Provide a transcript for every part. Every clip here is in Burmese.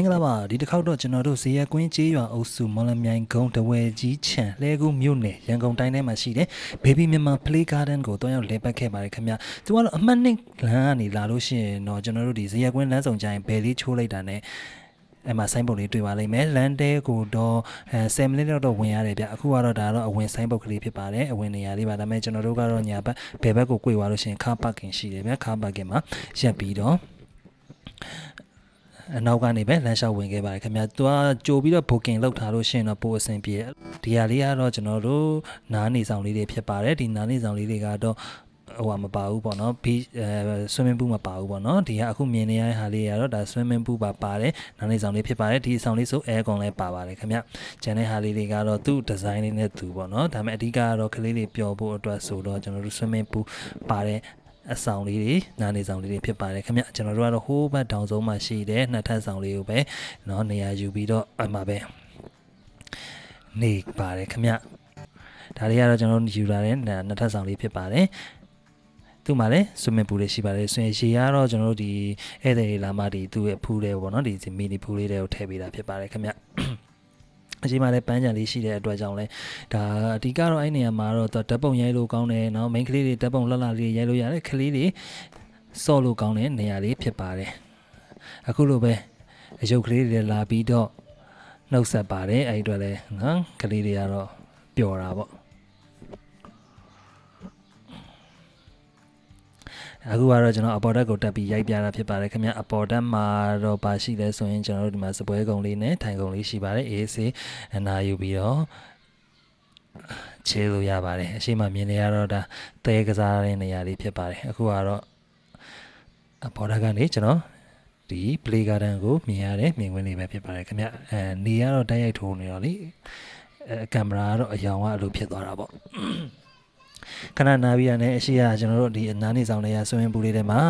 င်္ဂလာပါဒီတစ်ခေါက်တော့ကျွန်တော်တို့ဇေယျကွင်းကျေးရွာအုပ်စုမော်လမြိုင်ကုန်းတဝဲကြီးချံလဲကူမြို့နယ်ရန်ကုန်တိုင်းထဲမှာရှိတယ် Baby Myanmar Play Garden ကိုတွားရောက်လည်ပတ်ခဲ့ပါတယ်ခင်ဗျသူကတော့အမှတ်နှစ်လမ်းကနေလာလို့ရှိရင်တော့ကျွန်တော်တို့ဒီဇေယျကွင်းလမ်းဆောင်ကြရင်ဘယ်လေးချိုးလိုက်တာနဲ့အဲ့မှာဆိုင်းပုတ်လေးတွေ့ပါလိမ့်မယ်လမ်းတဲကိုတော့အဲ10မိနစ်လောက်တော့ဝင်ရတယ်ဗျအခုကတော့ဒါတော့အဝင်ဆိုင်းပုတ်ကလေးဖြစ်ပါတယ်အဝင်နေရာလေးပါဒါပေမဲ့ကျွန်တော်တို့ကတော့ညာဘက်ဘယ်ဘက်ကို꿰သွားလို့ရှိရင် car parking ရှိတယ်ဗျ car parking မှာရက်ပြီးတော့ အနောက်ကနေပဲလမ်းလျှောက်ဝင်ခဲ့ပါတယ်ခင်ဗျာ။သူကကြိုပြီးတော့ booking လုပ်ထားလို့ရှိရင်တော့ပိုအဆင်ပြေတယ်။ဒီဟာလေးကတော့ကျွန်တော်တို့နားနေဆောင်လေးတွေဖြစ်ပါတယ်။ဒီနားနေဆောင်လေးတွေကတော့ဟိုကမပါဘူးပေါ့နော်ဘီအဲ swimming pool မပါဘူးပေါ့နော်ဒီကအခုမြင်နေရတဲ့ဟာလေးကတော့ဒါ swimming pool ပါပါတယ်နားနေဆောင်လေးဖြစ်ပါတယ်ဒီဆောင်လေးဆို air con လည်းပါပါတယ်ခင်ဗျကျန်တဲ့ဟာလေးတွေကတော့သူ့ design လေးနဲ့သူပေါ့နော်ဒါပေမဲ့အဓိကကတော့ကလေးတွေပျော်ဖို့အတွက်ဆိုတော့ကျွန်တော်တို့ swimming pool ပါတယ် အဆောင်လေးတွေနားနေဆောင်လေးတွေဖြစ်ပါတယ်ခင်ဗျကျွန်တော်တို့ကတော့ဟိုးဘက်တောင်ဆုံးမှာရှိတဲ့နှစ်ထပ်ဆောင်လေးကိုပဲเนาะနေရာယူပြီးတော့အမှပဲနေပါတယ်ခင်ဗျဒါလေးကတော့ကျွန်တော်တို့ယူလာတဲ့နှစ်ထပ်ဆောင်လေးဖြစ်ပါတယ်သူ့မှာလည်း swimming pool လေးရှိပါတယ်ဆိုရင်ရေကတော့ကျွန်တော်တို့ဒီဧည့်သည်တွေလာမှဒီသူ့ရဲ့ pool လေးပေါ့နော်ဒီ mini pool လေးတွေကိုထည့်ပေးတာဖြစ်ပါတယ်ခင်ဗျ အချိန်မှလည်းပန်းကြံလေးရှိတဲ့အတွက်ကြောင့်လဲဒါအဓိကတော့အဲ့နေရာမှာတော့ဓာတ်ပုံရိုက်လို့ကောင်းတယ်နော် main ကလေးတွေဓာတ်ပုံလှလှလေးရိုက်လို့ရတယ်ကလေးတွေဆော့လို့ကောင်းတဲ့နေရာလေးဖြစ်ပါတယ်အခုလိုပဲအယုတ်ကလေးတွေလာပြီးတော့နှုတ်ဆက်ပါတယ်အဲ့ဒီအတွက်လဲနော်ကလေးတွေကတော့ပျော်တာပေါ့ အခုကတော့ကျွန်တော်အပေါ်တက်ကိုတက်ပြီးရိုက်ပြတာဖြစ်ပါတယ်ခင်ဗျအပေါ်တက်မှာတော့ပါရှိလဲဆိုရင်ကျွန်တော်တို့ဒီမှာစပွဲကုံလေးနဲ့ထိုင်ကုံလေးရှိပါတယ်အေးစေးအနာယူပြီးတော့ချေလို့ရပါတယ်အရှိမမြင်နေရတော့ဒါတဲကစားတဲ့နေရာလေးဖြစ်ပါတယ်အခုကတော့အပေါ်တက်ကနေကျွန်တော်ဒီ play garden ကိုမြင်ရတဲ့မြင်ကွင်းလေးပဲဖြစ်ပါတယ်ခင်ဗျအဲနေရတော့တိုက်ရိုက်ထိုးနေတော့လေအဲကင်မရာကတော့အယောင်ကအလိုဖြစ်သွားတာပေါ့ ခဏနာပြီးရတဲ့အရှိရကျွန်တော်တို့ဒီအနားနေဆောင်လေးရဆွေးနွေးပူလေးထဲမှာ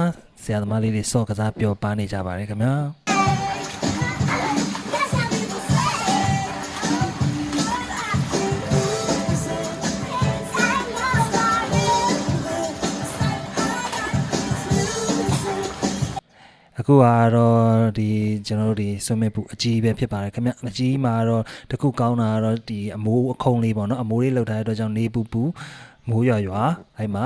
ဆရာသမားလေးတွေစော့ကစားပျော်ပါနေကြပါတယ်ခင်ဗျာအခုကတော့ဒီကျွန်တော်တို့ဒီဆွေးနွေးပူအကြီးပဲဖြစ်ပါတယ်ခင်ဗျအကြီးမှာတော့တခုကောင်းတာကတော့ဒီအမိုးအခုံလေးပေါ့နော်အမိုးလေးလောက်ထားတဲ့အတွက်ကြောင့်နေပူပူ မိုးရွာရွာအဲ့မှာ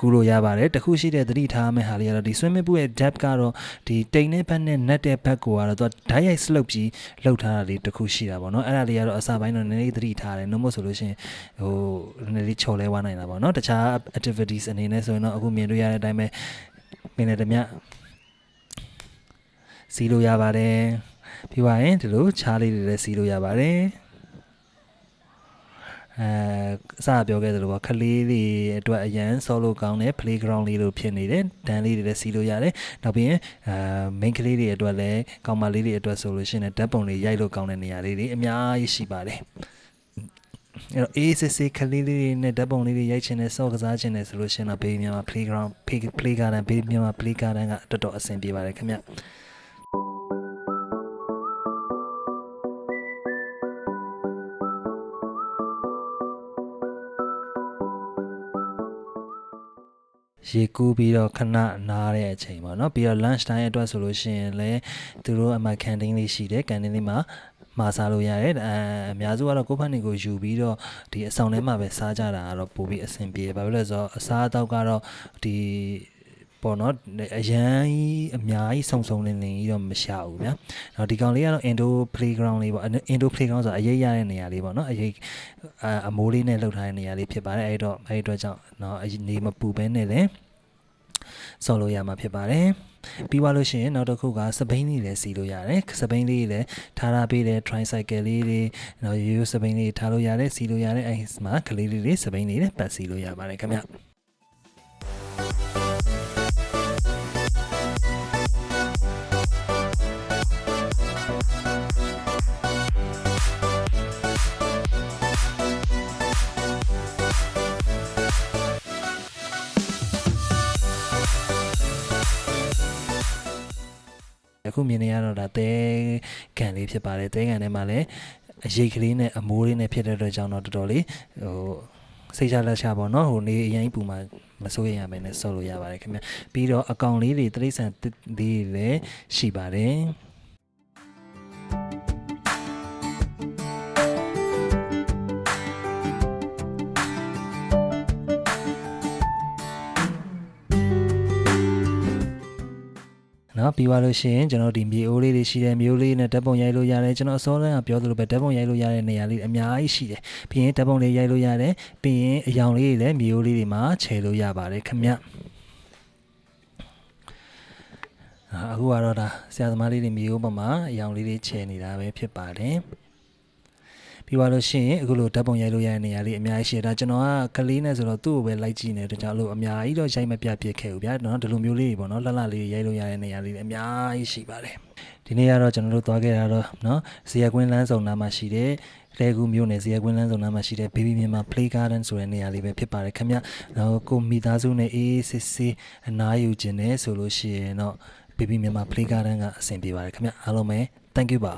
ကူလို့ရပါတယ်တခုရှိတဲ့သတိထားမယ့်ဟာလေးကတော့ဒီ swimming pool ရဲ့ depth ကတော့ဒီတိမ်တဲ့ဘက်နဲ့ net တဲ့ဘက်ကိုကတော့သူကဓာတ်ရိုက် slope ကြီးလောက်ထားတာလေးတခုရှိတာပေါ့နော်အဲ့ဒါလေးကတော့အစပိုင်းတော့နည်းနည်းသတိထားတယ်နှုတ်မို့ဆိုလို့ရှိရင်ဟိုနည်းနည်းလေးချော်လဲဝနိုင်တာပေါ့နော်တခြား activities အနေနဲ့ဆိုရင်တော့အခုမြင်တွေ့ရတဲ့အတိုင်းပဲမင်းလည်းတမျှစီးလို့ရပါတယ်ပြီးပါရင်ဒီလိုချားလေးတွေလည်းစီးလို့ရပါတယ် အဲအစပြောခဲ့သလိုပါခလေးတွေအတွက်အရန်ဆောလို့ကောင်းတဲ့ playground လေးလိုဖြစ်နေတယ်ဒန်လေးတွေလည်းစီးလို့ရတယ်နောက်ပြီးရင်အဲ main ကလေးတွေအတွက်လည်းကောင်းမလေးတွေအတွက်ဆိုလို့ရှိရင်ဓာတ်ပုံလေးရိုက်လို့ကောင်းတဲ့နေရာလေးတွေအများကြီးရှိပါတယ်အဲ့တော့အေးစစ်စစ်ကလေးလေးတွေနဲ့ဓာတ်ပုံလေးတွေရိုက်ချင်တဲ့စော့ကစားချင်တယ်ဆိုလို့ရှိရင်တော့ baby မြန်မာ playground play play garden baby မြန်မာ play garden ကတော်တော်အဆင်ပြေပါတယ်ခင်ဗျ ရေကူးပြီးတော့ခဏနားတဲ့အချိန်ပေါ့နော်ပြီးတော့ lunch time အတွက်ဆိုလို့ရှိရင်လည်းသူတို့အမကန်တင်းလေးရှိတယ်ကန်တင်းလေးမှာမှာစားလို့ရတယ်အဲအများစုကတော့ကိုယ့်ဖက်နေကိုယူပြီးတော့ဒီအဆောင်ထဲမှာပဲစားကြတာကတော့ပိုပြီးအဆင်ပြေဘာဖြစ်လဲဆိုတော့အစားအသောက်ကတော့ဒီ ပေါ့နော်အရန်ကြီးအများကြီးစုံစုံလင်းလင်းကြီးတော့မရှာဘူးဗျာ။နော်ဒီကောင်လေးကတော့ Indo playground လေးပေါ့ Indo playground ဆိုတာအရေးရတဲ့နေရာလေးပေါ့နော်အရေးအမိုးလေးနဲ့လှုပ်ထားတဲ့နေရာလေးဖြစ်ပါတယ်အဲ့တော့အဲ့ဒီအတွက်ကြောင့်နော်နေမပူဘဲနဲ့လည်းဆော်လို့ရမှာဖြစ်ပါတယ်ပြီးသွားလို့ရှိရင်နောက်တစ်ခုကစပိန်လေးလည်းစီလို့ရတယ်စပိန်လေးလည်းထားထားပေးတယ် tricycle လေးတွေနော်ရိုးရိုးစပိန်လေးထားလို့ရတယ်စီလို့ရတယ်အဲ့မှာကလေးလေးတွေစပိန်လေးနဲ့ပတ်စီလို့ရပါတယ်ခင်ဗျ အခုမြင်နေရတော့ဒါတဲကန်လေးဖြစ်ပါတယ်တဲကန်ထဲမှာလည်းအရိတ်ကလေးနဲ့အမိုးလေးနဲ့ဖြစ်တဲ့အတွက်ကြောင့်တော့တော်တော်လေးဟိုစိတ်ချလက်ချပေါ့နော်ဟိုနေအရင်ပူမှာမစိုးရိမ်ရမယ်နဲ့ဆော့လို့ရပါတယ်ခင်ဗျပြီးတော့အကောင်လေးတွေတိရစ္ဆာန်လေးတွေလည်းရှိပါတယ် နော်ပြီးသွားလို့ရှိရင်ကျွန်တော်ဒီမြေအိုးလေးတွေရှိတယ်မြေအိုးလေးနဲ့ဓာတ်ပုံရိုက်လို့ရတယ်ကျွန်တော်အစောတန်းကပြောသလိုပဲဓာတ်ပုံရိုက်လို့ရတဲ့နေရာလေးအများကြီးရှိတယ်ပြီးရင်ဓာတ်ပုံလေးရိုက်လို့ရတယ်ပြီးရင်အယောင်လေးတွေလည်းမြေအိုးလေးတွေမှာခြယ်လို့ရပါတယ်ခင်ဗျအာအခုကတော့ဒါဆရာသမားလေးတွေမြေအိုးပေါ်မှာအယောင်လေးတွေခြယ်နေတာပဲဖြစ်ပါတယ် ပြီးသွားလို့ရှိရင်အခုလိုဓာတ်ပုံရိုက်လို့ရတဲ့နေရာလေးအများကြီးရှိတယ်ဒါကျွန်တော်ကကလေးနဲ့ဆိုတော့သူ့ကိုပဲလိုက်ကြည့်နေတဲ့တကြောင်လို့အများကြီးတော့ရိုက်မပြပြခဲ့ဘူးဗျာနော်ဒီလိုမျိုးလေးတွေပေါ့နော်လှလှလေးတွေရိုက်လို့ရတဲ့နေရာလေးတွေအများကြီးရှိပါတယ်ဒီနေ့ကတော့ကျွန်တော်တို့သွားခဲ့တာတော့နော်ဇေယကွင်းလမ်းဆောင်နားမှာရှိတဲ့လဲကူမျိုးနယ်ဇေယကွင်းလမ်းဆောင်နားမှာရှိတဲ့ Baby မြန်မာ Play Garden ဆိုတဲ့နေရာလေးပဲဖြစ်ပါတယ်ခင်ဗျနော်ကိုမိသားစုနဲ့အေးအေးဆေးဆေးအနားယူခြင်းနဲ့ဆိုလို့ရှိရင်တော့ Baby မြန်မာ Play Garden ကအဆင်ပြေပါတယ်ခင်ဗျအားလုံးပဲ thank you ပါ